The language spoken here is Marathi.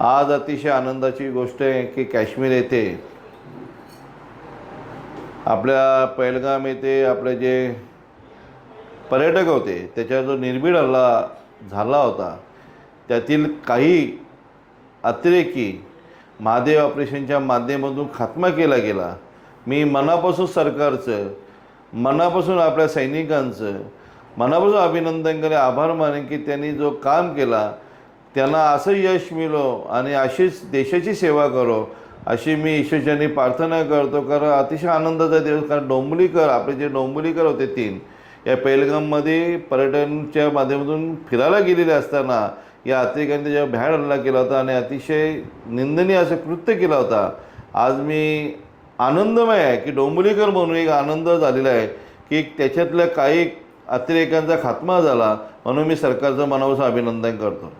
आज अतिशय आनंदाची गोष्ट आहे की काश्मीर येथे आपल्या पैलगाम येथे आपले जे पर्यटक होते त्याच्यावर जो निर्भीड हल्ला झाला होता त्यातील काही अतिरेकी महादेव ऑपरेशनच्या माध्यमातून खात्मा केला गेला. मी मनापासून सरकारचं मनापासून आपल्या सैनिकांचं मनापासून अभिनंदन करेन आभार मानेन की त्यांनी जो काम केला त्यांना असं यश मिळो आणि अशीच देशाची सेवा करो. अशी मी ईश्वरच्यांनी प्रार्थना करतो कारण अतिशय आनंदाचा दिवस कारण डोंबलीकर आपले जे डोंबलीकर होते तीन या पेलगाममध्ये पर्यटनच्या माध्यमातून फिरायला गेलेले असताना या अतिरेक्यांनी त्याच्यावर भ्याड हल्ला केला होता आणि अतिशय निंदनीय असं कृत्य केला होता. आज मी आनंदमय आहे की डोंबलीकर म्हणून एक आनंद झालेला आहे की त्याच्यातल्या काही अतिरेकांचा खात्मा झाला म्हणून मी सरकारचं मनापासून अभिनंदन करतो.